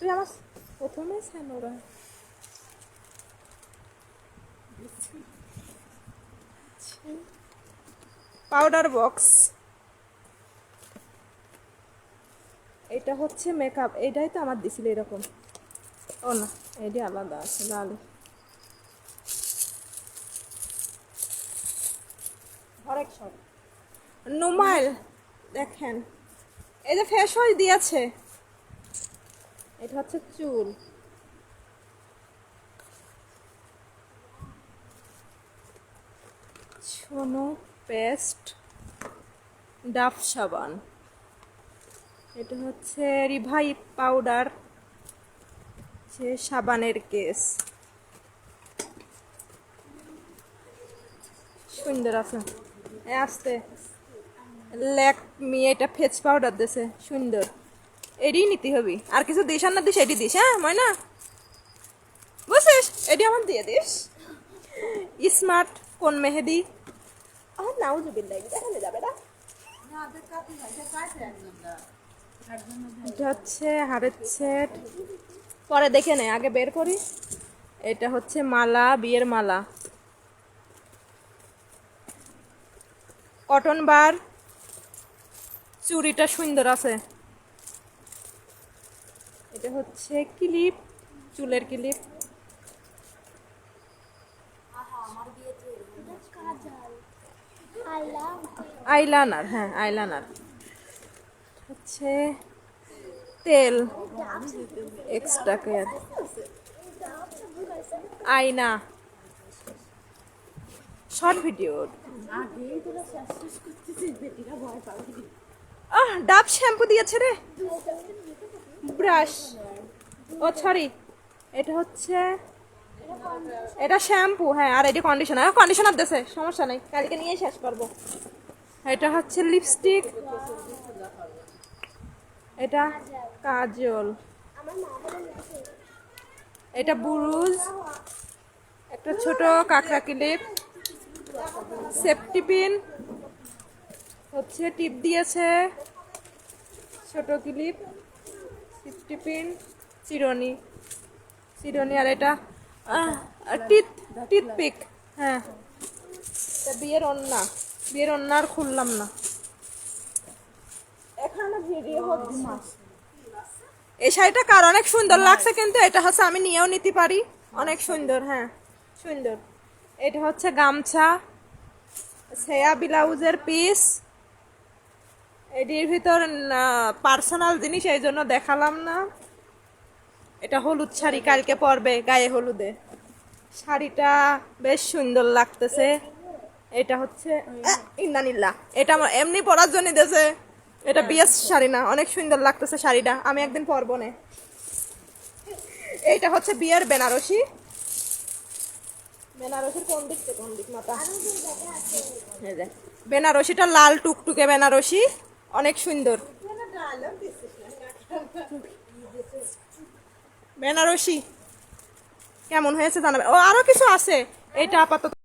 তুই আমার প্রথমে স্যানোরা পাউডার বক্স। এটা হচ্ছে মেকআপ এইটাই তো আমার দিছিল এরকম। ও না, এটি আলাদা আছে, লাল। নোমাইল, দেখেন। এই যে ফেস ওয়াশ দিয়েছে। এটা হচ্ছে চুল। ছোনো পেস্ট ডাফ সাবান। এটা হচ্ছে রিভাই পাউডার সে সাবানের কেস। সুন্দর আছে। এ আসতে। ল্যাকমি, এটা ফেস পাউডার দিছে। সুন্দর। এডি নিতে হবে। আর কিছু দিস আর না দিস এডি দিস হ্যাঁ ময়না? বুঝছিস এটি আমার দিয়ে দিস। স্মার্ট, কোন মেহেদি? আর নাউজুবিল্লাহ দেখানো যাবে না? এটা হচ্ছে হাড়ের সেট পরে দেখে নে, আগে বের করি। এটা হচ্ছে মালা, বিয়ের মালা। কটন বার। চুড়িটা সুন্দর আছে। এটা হচ্ছে ক্লিপ, চুলের ক্লিপ। আইলানার হ্যাঁ আইলানার। হচ্ছে তেল এক্সট্রা কেয়ার আয়না। Short video. আহ, ডাব শ্যাম্পু দিয়েছে রে। ব্রাশ ও সরি এটা হচ্ছে, এটা শ্যাম্পু হ্যাঁ আর এটা কন্ডিশনার কন্ডিশনার দেছে সমস্যা নেই। কালকে নিয়ে শেষ করব। এটা হচ্ছে লিপস্টিক এটা কাজল। এটা বুরুজ। একটা ছোট কাঁকড়া ক্লিপ সেফটি পিন হচ্ছে টিপ দিয়েছে। ছোট ক্লিপ সেফটি পিন চিরনি চিরনি আর এটা টিথ টিথ হ্যাঁ। এটা বিয়ের অন্না বিয়ের অন্না আর খুললাম না। এখানে ভিডিও হচ্ছে। এই শাড়িটা কার? অনেক সুন্দর লাগছে কিন্তু, এটা হচ্ছে আমি নিয়েও নিতে পারি। অনেক সুন্দর হ্যাঁ সুন্দর। এটা হচ্ছে গামছা, সেয়া ব্লাউজের পিস এটির ভিতর পার্সোনাল জিনিস, এই জন্য দেখালাম না। এটা হলুদ শাড়ি, কালকে পরবে গায়ে হলুদে। শাড়িটা বেশ সুন্দর লাগতেছে। এটা হচ্ছে ইন্দানিল্লা। এটা আমার এমনি পরার জন্য দিয়েছে। এটা বিয়ের শাড়ি না, অনেক সুন্দর লাগতেছে শাড়িটা। আমি একদিন পরবো না। এইটা হচ্ছে বিয়ের বেনারসি। বেনারসির কোন দিক কোন দিক মাথা? বেনারসিটা লাল টুকটুকে বেনারসি। অনেক সুন্দর। বেনারসি। কেমন হয়েছে জানাবে? ও আরও কিছু আছে। এটা আপাতত